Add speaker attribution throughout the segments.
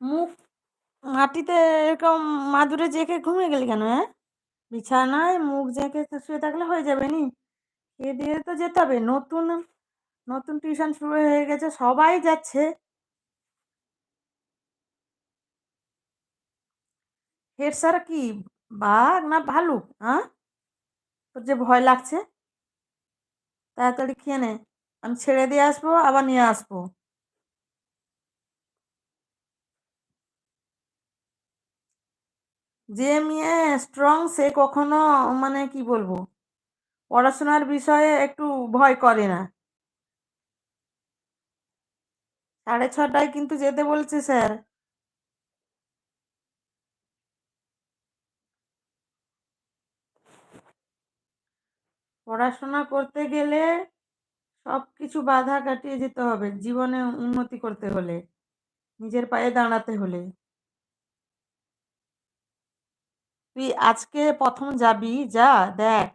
Speaker 1: মুখ মাটিতে এরকম মাদুরে জেঁকে ঘুমিয়ে গেলি কেন হ্যাঁ? বিছানায় মুখ জেঁকে শুয়ে থাকলে হয়ে যাবে নি? এ দিয়ে তো যেতে হবে। নতুন নতুন টিউশন শুরু হয়ে গেছে, সবাই যাচ্ছে। হেড স্যার কি, বাঘ না ভালুক হ্যাঁ তোর যে ভয় লাগছে। তাড়াতাড়ি খেয়ে নে। আমি ছেড়ে দিয়ে আসব, আবার নিয়ে আসব। যে মেয়ে স্ট্রং সে কখনো মানে কি বলব, পড়াশোনার বিষয়ে একটু ভয় করে না। সাড়ে ছটায় কিন্তু যেতে বলছে স্যার। পড়াশোনা করতে গেলে সব কিছু বাধা কাটিয়ে যেতে হবে, জীবনে উন্নতি করতে হলে, নিজের পায়ে দাঁড়াতে হলে। তুই আজকে প্রথম যাবি, যা, দেখ।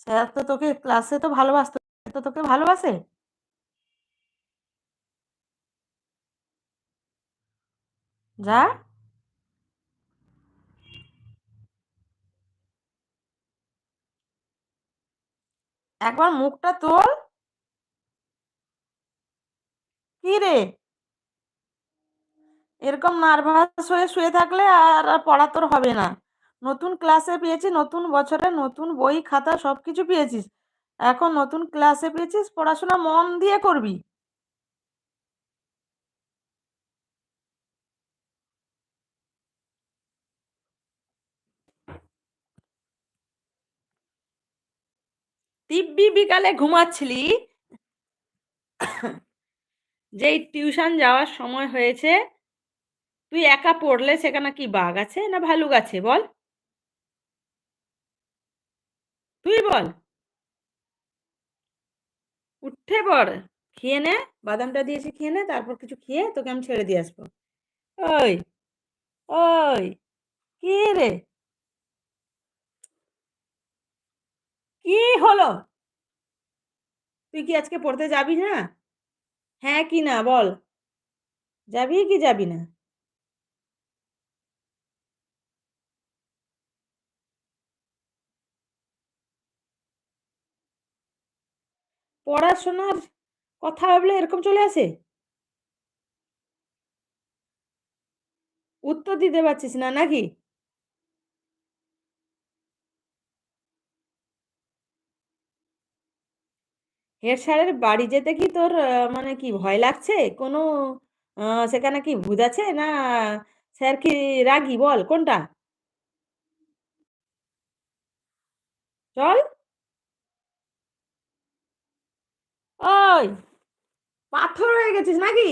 Speaker 1: স্যার তো তোকে ক্লাসে তো ভালোবাসতো, তো তোকে ভালোবাসে? যা। একবার মুখটা তোল। কি রে? এরকম নার্ভাস হয়ে শুয়ে থাকলে আর পড়া তোর হবে না। নতুন ক্লাসে পেয়েছি, নতুন বছরে নতুন বই, খাতা সব কিছু পেয়েছিস। এখন নতুন ক্লাসে পেয়েছিস, পড়াশোনা মন দিয়ে করবি। দিব্যি বিকালে ঘুমাচ্ছিলি? যেই টিউশন যাওয়ার সময় হয়েছে, তুই একা পড়লে সেখানে কি বাঘ আছে না ভালুক আছে বল? তুই বল। উঠে পড়, খেয়ে নে, বাদামটা দিয়েছি খেয়ে নে, তারপর কিছু খেয়ে তোকে আমি ছেড়ে দিয়ে আসব। ওই ওই, কি রে? কি হলো? তুই কি আজকে পড়তে যাবি না? হ্যাঁ কি না বল। যাবি কি যাবি না? পড়াশোনার কথা ভাবলে এরকম চলে আসে? উত্তর দিতে পারছিস না নাকি? হেড স্যারের বাড়ি যেতে কি তোর মানে কি ভয় লাগছে? কোনো সেখানে কি ভূত আছে? না স্যার কি রাগী? বল, কোনটা? চল ওই পাথর হয়ে গেছিস নাকি?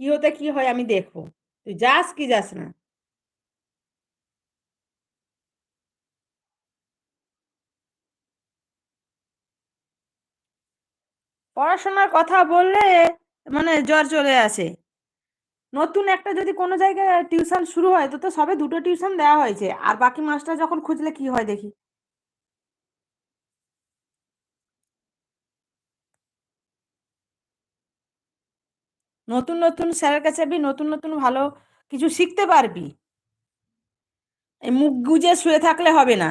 Speaker 1: কি হতে কি হয় আমি দেখব। তুই যাস কি যাস না। পড়াশোনার কথা বললে মানে জ্বর চলে আসে। নতুন একটা যদি কোনো জায়গায় টিউশন শুরু হয়, তো তো সবে দুটো টিউশন দেওয়া হয়েছে। আর বাকি মাস্টার যখন খুঁজলে কি হয় দেখি। নতুন নতুন স্যারের কাছে যাবি নতুন নতুন ভালো কিছু শিখতে পারবি। মুখ গুজে শুয়ে থাকলে হবে না।